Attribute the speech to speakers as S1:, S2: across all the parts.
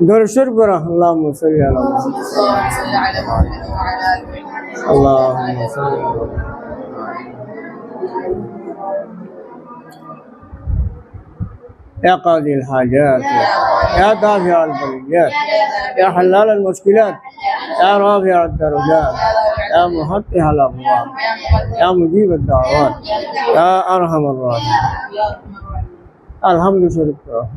S1: دور الشرب اللهم صل على محمد. اللهم صل على محمد. يا قاضي الحاجات يا دافع البليات يا حلال المشكلات يا رافع الدرجات يا مفتح الأبواب يا مجيب الدعوات يا أرحم الراحمين. الحمد لله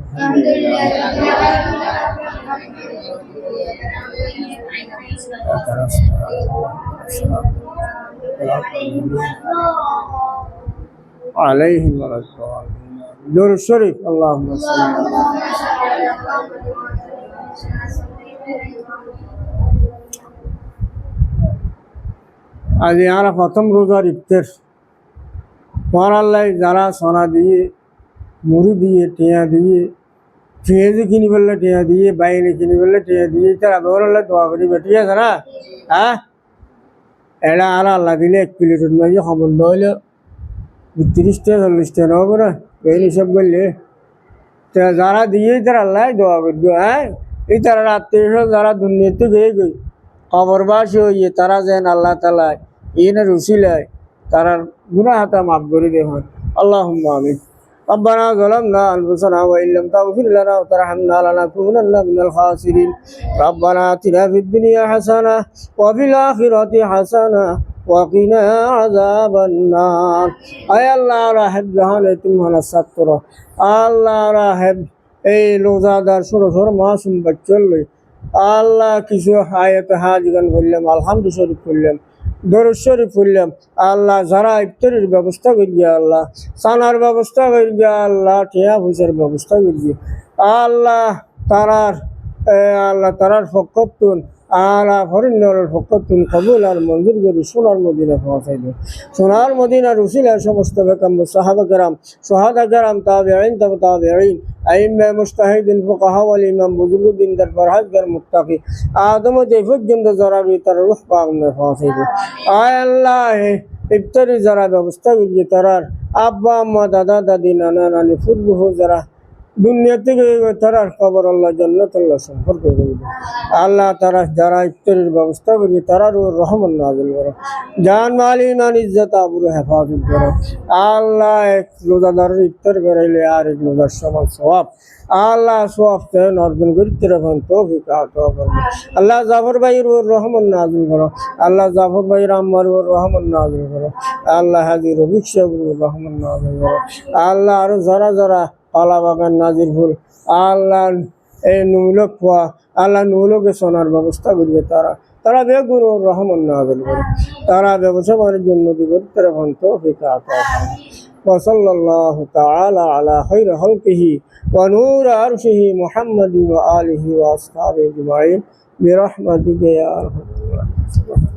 S1: عليهم ولا الضالين دور الشريف اللهم صل على আজ আমরা প্রথম রোজার ইফতার তোমার আল্লাহ যারা সোনা দিয়ে মুড়ি দিয়ে, টিয়া দিয়ে পেঁয়াজি কিনি ফেললে টিয়া দিয়ে, বাইরে কিনি ফেললে টিয়া দিয়ে তারা বেরোলে দোয়া করি, বেটি আছে না হ্যাঁ এটা আর আল্লাহ দিলে এক প্লেটের মাঝে সম্বন্ধ হইলে তিরিশটা, চল্লিশটা নেওয়া করে এই হিসাব করলে। তা যারা দিয়ে তারা আল্লাহ দোয়া করবে হ্যাঁ এই তারা রাত্রে যারা দুর্নীতি গিয়ে গই, কবরবাসী হইয়ে, তারা যেন আল্লাহ তালা ইয়ে রুসিলায় তারা গুনা হাতা মাফ করে দেখুন আল্লাহ আমিন। ربنا ظلمنا انفسنا وان لم تغفر لنا وترحمنا لنكونن من الخاسرين ربنا اتنا في الدنيا حسنه وفي الاخره حسنه وقنا عذاب النار اي الله راهب جهان تمہارا ستر আল্লাহ রাহেব এই রোজাদার ছোট ছোট মাসুম বাচ্চল আল্লাহ কিছু আয়াত হাজিগান করলাম আলহামদু শরীফ করলাম দরুদ শরীফ করলাম আল্লাহ যারা ইফতারের ব্যবস্থা করিয়া আল্লাহ সানার ব্যবস্থা করিয়া আল্লাহ টিয়া পয়সার ব্যবস্থা করিয়া আল্লাহ তারার আল্লাহ তারার ফকতুন আলা ফরিন্নরের ফকতুন কবুল আর মঞ্জুর করি সোনার মদিনা পৌঁছাই দিন সোনার মদিনার উসিলার সমস্ত বেকাম সাহাবা কেরাম সোহাদা কেরাম তাবেঈন, তবে তাবেঈন আইম্মা মুস্তাহিদিন ফুকাহা ওয়াল ইমাম বুজুর্গদিন দার ফরহাজগার মুত্তাকি। আদম যে পর্যন্ত যারা তার রূহ পাক মে দিন আয় আল্লাহ, ইফতারি যারা ব্যবস্থা করিয়ে তারার আব্বা, আম্মা, দাদা, দাদি, নানা, নানি ফুরবুহ যারা দুনিয়া থেকে তারার খবর আল্লাহ জান্নাত আল্লাহ সম্পর্ক করবে আল্লাহ তারা যারা ইফতারের ব্যবস্থা করি তারার ওর রহমান নাজিল করো। জান মালি মান ইজ্জত আবুর হেফাজত করো। আল্লাহ এক রোজাদারের ইফতার করাইলে আর এক রোজার সমান সবাব আল্লাহ সবাব তেন অর্জন করতে রাখুন তৌফিক আল্লাহ জাফর ভাইয়ের ওর রহমান নাজিল করো। আল্লাহ জাফর ভাইয়ের আম্মার ওর রহমান নাজিল করো। আল্লাহ হাজির সাহেবের রহমান নাজিল করো। আল্লাহ আরও যারা যারা পালা বাগান নাজির ফুল আল্লাহ এই নুলক খোয়া আল্লাহ নুলকে সোনার ব্যবস্থা করিয়ে তারা তারা বেগুন ওর রহমান নাজিল করে তারা ব্যবসা বাণিজ্য উন্নতি করতে রাখুন তৌফিক আতা করো وصلى الله تعالى على خير خلقه ونور عرشه محمد وآله وأصحابه أجمعين برحمتك يا أرحم الراحمين